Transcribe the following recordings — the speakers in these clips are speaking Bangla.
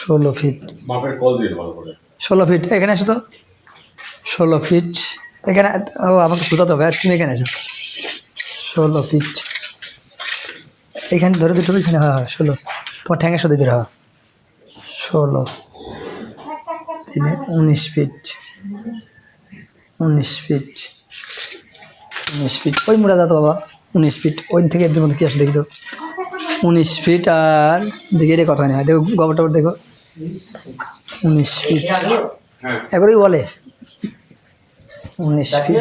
ষোলো ফিট মাপের কল দিয়ে ভালো করে। ষোলো ফিট এখানে আসো তো। ষোলো ফিট এখানে ও আমাকে সুতাতে হবে তুমি এখানে আসো ষোলো ফিট এখানে ধরে দিতে হবে এখানে হ্যাঁ হ্যাঁ ষোলো। তোমার ঠ্যাঙ্গের সাথে দিতে হবে। ষোলো। তিনে উনিশ ফিট উনিশ ফিট উনিশ ফিট ওই মোড়া দাও বাবা। উনিশ ফিট ওই থেকে এর মধ্যে কি আসে দেখি তো? উনিশ ফিট আর দেখি এটা কথা নেই দেখো গোবর টবর দেখো। উনিশ ফিট এগুলোই বলে। উনিশ ফিট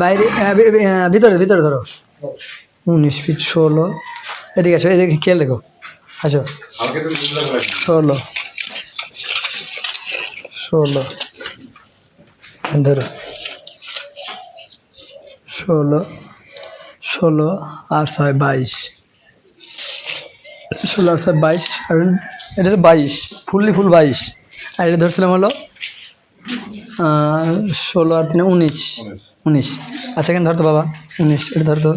বাইরে ভিতরে ভিতরে ধরো। উনিশ ফিট ষোলো। এদিকে আসো, এদিকে খেয়াল রেখো। আসো। ষোলো। ষোলো। ধরো। ষোলো। ষোলো আর ছয় বাইশ। ষোলো আর ছয় বাইশ আর এটা বাইশ ফুললি ফুল বাইশ। আর এটা ধরছিলাম হলো ষোলো আর তিনে উনিশ। উনিশ। আচ্ছা এখানে ধরতো বাবা উনিশ এটা ধরতো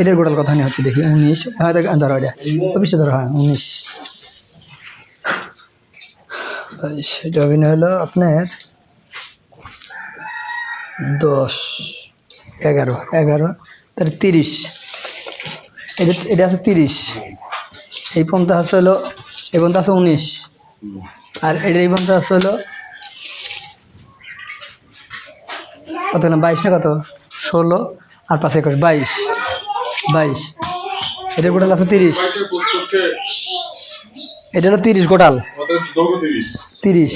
এটার গোটাল কথা নিয়ে হচ্ছে দেখি উনিশ হ্যাঁ ধরো এটা অফিসে ধরো হ্যাঁ উনিশ। বাইশ এটা অভিনয় হলো আপনার দশ এগারো এগারো তাহলে তিরিশ। এটা এটা আছে তিরিশ। এই পর্যন্ত আছে হলো, এই পর্যন্ত আছে উনিশ। আর এটা এই পর্যন্ত আছে হলো, কত না বাইশ না কত? ষোলো আর পাঁচ একুশ, বাইশ। বাইশ। এটার গোটাল আছে তিরিশ। এটা হলো তিরিশ গোটাল তিরিশ।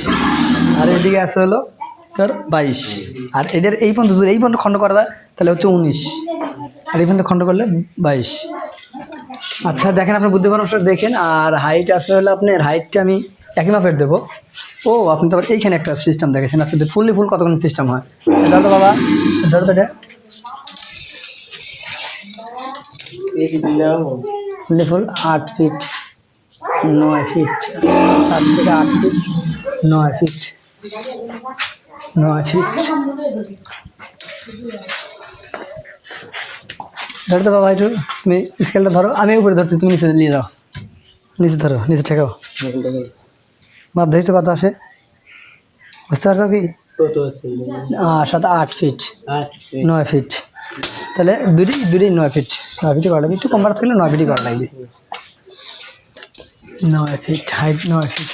আর এদিকে আছে হলো তোর বাইশ। আর এদের এই পর্যন্ত যদি এই পর্যন্ত খণ্ড করা তাহলে হচ্ছে উনিশ। আর এই পর্যন্ত খণ্ড করলে বাইশ। আচ্ছা দেখেন আপনার বুদ্ধি পরামর্শ দেখেন। আর হাইট আছে হলো আপনার হাইটটা আমি একই মাপের দেবো। ও, আপনি তো এইখানে একটা সিস্টেম দেখেছেন। আপনাদের ফুললি ফুল কতক্ষণ সিস্টেম হয়? তো বাবা, ধরো এটা ফুললি ফুল আট ফিট নয় ফিট সাত থেকে আট ফিট নয় ফিট নয় ফিট ধরো তো বাবা, একটু তুমি স্কেলটা ধরো। আমি উপরে ধরছি, তুমি নিচে নিয়ে যাও। নিচে ধরো, নিচে ঠেকাও। মাপ ধরেছো কত আসে? বুঝতে পারছ কি? সাত, আট ফিট নয় ফিট তাহলে দুটি দুটি নয় ফিট নয় ফিটই করা একটু কম বাড়া থাকলে নয় ফিটই করা লাগবে। নয় ফিট হাইট নয় ফিট